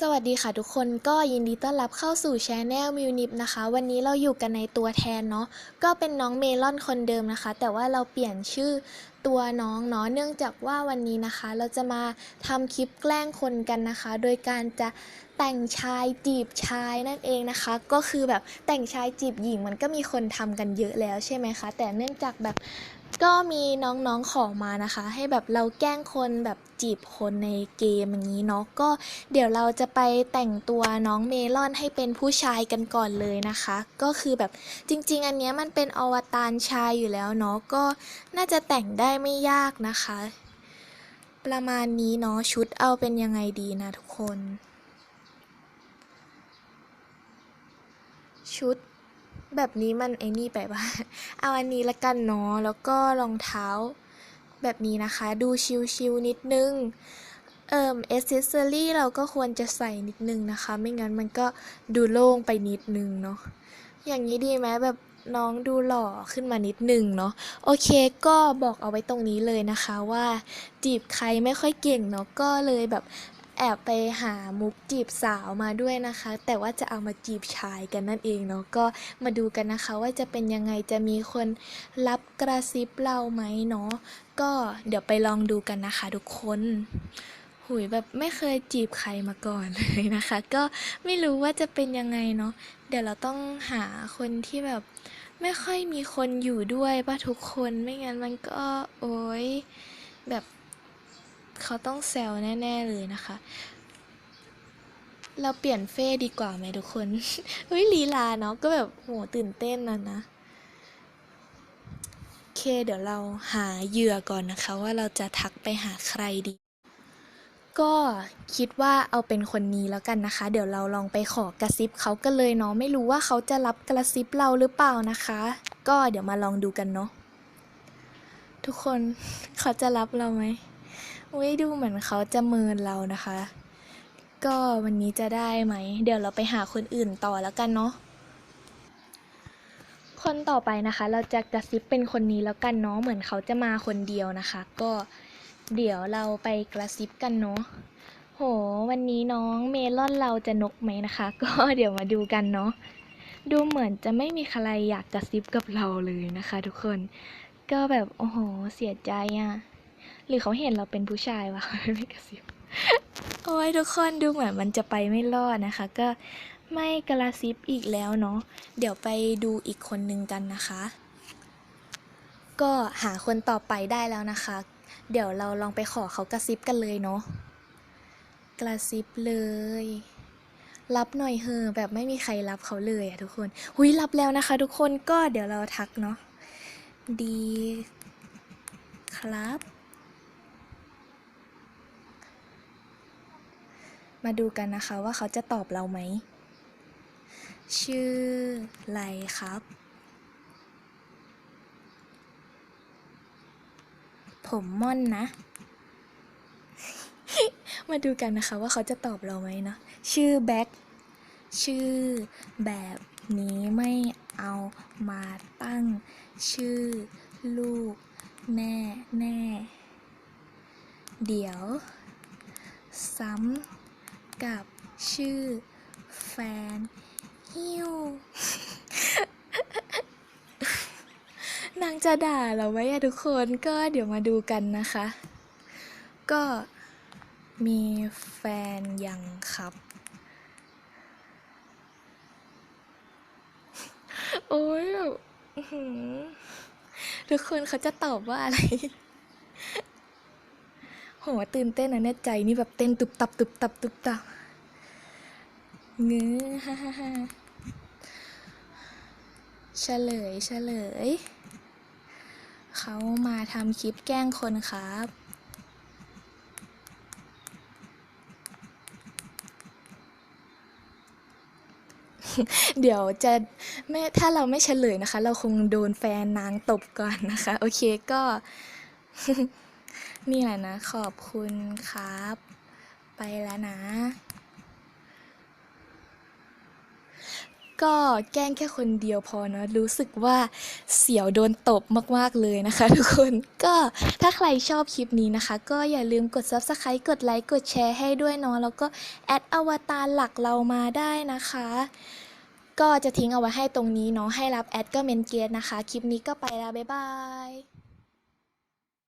สวัสดีค่ะทุกคนก็ยินดีต้อนรับเข้าสู่ช anel มิวนิปนะคะ วันนี้เราอยู่กันในตัวแทนเนาะก็เป็นน้องเมลอนคนเดิมนะคะ แต่ว่าเราเปลี่ยนชื่อตัวน้องเนาะเนื่องจากว่าวันนี้นะคะ เราจะมาทำคลิปแกล้งคนกันนะคะ โดยการจะแต่งชายจีบชายนั่นเองนะคะ ก็คือแบบแต่งชายจีบหญิงมันก็มีคนทำกันเยอะแล้วใช่ไหมคะ แต่เนื่องจากแบบ ก็มีน้องๆขอมานะคะ ให้แบบเราแกล้งคนแบบจีบคนในเกมอย่างนี้เนาะก็เดี๋ยวเราจะไปแต่งตัวน้องเมลอนให้เป็นผู้ชายกันก่อนเลยนะคะ ก็คือแบบจริง ๆ อันเนี้ยมันเป็นอวตารชายอยู่แล้วเนาะก็น่าจะแต่งได้ไม่ยากนะคะ ประมาณนี้เนาะชุดเอาเป็นยังไงดีนะทุกคน ชุด แบบนี้มันไอ้นี่ไปปะเอาอันนี้ละกันเนาะแล้วก็รองเท้า แบบนี้นะคะ ดูชิวๆนิดนึงเอ่มเอเซสซอรี่เราก็ควรจะใส่นิดนึงนะคะ ไม่งั้นมันก็ดูโล่งไปนิดนึงเนาะอย่างนี้ดีไหมแบบน้องดูหล่อขึ้นมานิดนึงเนาะโอเคก็บอกเอาไว้ตรงนี้เลยนะคะว่าจีบใครไม่ค่อยเก่งเนาะก็เลยแบบ แอบไปหามุกจีบสาวมาด้วยนะคะ แต่ว่าจะเอามาจีบชายกันนั่นเองเนาะก็มาดูกันนะคะ ว่าจะเป็นยังไงจะมีคนรับกระซิบเราไหมเนาะก็เดี๋ยวไปลองดูกันนะคะ ทุกคนหุยแบบไม่เคยจีบใครมาก่อนเลยนะคะ ก็ไม่รู้ว่าจะเป็นยังไงเนาะเดี๋ยวเราต้องหาคนที่แบบไม่ค่อยมีคนอยู่ด้วยป่ะทุกคนไม่งั้นมันก็โอ๊ยแบบ เขาต้องแซวแน่ ๆ เลยนะคะ เราเปลี่ยนเฟ่ดีกว่าไหมทุกคนเฮ้ยลีลาเนาะก็แบบโหตื่นเต้นนะนะโอเคเดี๋ยวเราหาเหยื่อก่อนนะคะ ว่าเราจะทักไปหาใครดี ก็คิดว่าเอาเป็นคนนี้แล้วกันนะคะ เดี๋ยวเราลองไปขอกระซิบเขากันเลยเนาะไม่รู้ว่าเขาจะรับกระซิบเราหรือเปล่านะคะ ก็เดี๋ยวมาลองดูกันเนาะทุกคนเขาจะรับเราไหม อุ้ยดูเหมือนเขาจะเมินเรานะคะ ก็วันนี้จะได้ไหม เดี๋ยวเราไปหาคนอื่นต่อแล้วกันเนาะคนต่อไปนะคะ เราจะกระซิบเป็นคนนี้แล้วกันเนาะเหมือนเขาจะมาคนเดียวนะคะ ก็เดี๋ยวเราไปกระซิบกันเนาะโห วันนี้น้องเมลอนเราจะนกไหมนะคะ ก็เดี๋ยวมาดูกันเนาะดูเหมือนจะไม่มีใครอยากกระซิบกับเราเลยนะคะ ทุกคน ก็แบบโอ้โห เสียใจอะ หรือเขาเห็นเราเป็นผู้ชายวะไม่กระซิบโอ้ยทุกคนดูเหมือนมันจะไปไม่รอดนะคะ ก็ไม่กระซิบอีกแล้วเนาะเดี๋ยวไปดูอีกคนนึงกันนะคะ ก็หาคนต่อไปได้แล้วนะคะ เดี๋ยวเราลองไปขอเขากระซิบกันเลยเนาะกระซิบเลย รับหน่อยเฮอแบบไม่มีใครรับเขาเลยอะทุกคนหุยรับแล้วนะคะ ทุกคนก็เดี๋ยวเราทักเนาะดี ครับ มาดูกันนะคะว่าเขาจะตอบเราไหม ชื่อไรครับ ผมม่อนนะ มาดูกันนะคะว่าเขาจะตอบเราไหมเนาะ ชื่อแบ็คชื่อแบบนี้ไม่เอามาตั้ง ชื่อลูกแน่แน่ เดี๋ยว ซ้ำ กับชื่อแฟนฮิวนางจะด่าเราไหมอะทุกคนก็เดี๋ยวมาดูกันนะคะ ก็มีแฟนยังครับ โอ้ยแบบทุกคนเขาจะตอบว่าอะไร โหตื่นเต้นนะเนี่ยใจนี่แบบเต้นตุบตับตุบตับตุบตับเงื้อฮ่าฮ่าฮ่าเฉลยเฉลย เขามาทำคลิปแกล้งคนครับเดี๋ยวจะไม่ถ้าเราไม่เฉลยนะคะ เราคงโดนแฟนนางตบก่อนนะคะ โอเคก็ นี่แหละนะ ขอบคุณครับ ไปแล้วนะ ก็แกล้งแค่คนเดียวพอเนอะรู้สึกว่าเสียวโดนตบมากๆเลยนะคะ ทุกคนก็ถ้าใครชอบคลิปนี้นะคะ ก็อย่าลืมกด subscribe กดไลค์กดแชร์ให้ด้วยเนาะแล้วก็แอดอวตารหลักเรามาได้นะคะก็จะทิ้งเอาไว้ให้ตรงนี้เนาะให้รับแอดก็เมนเกตนะคะ คลิปนี้ก็ไปแล้ว บ๊ายบาย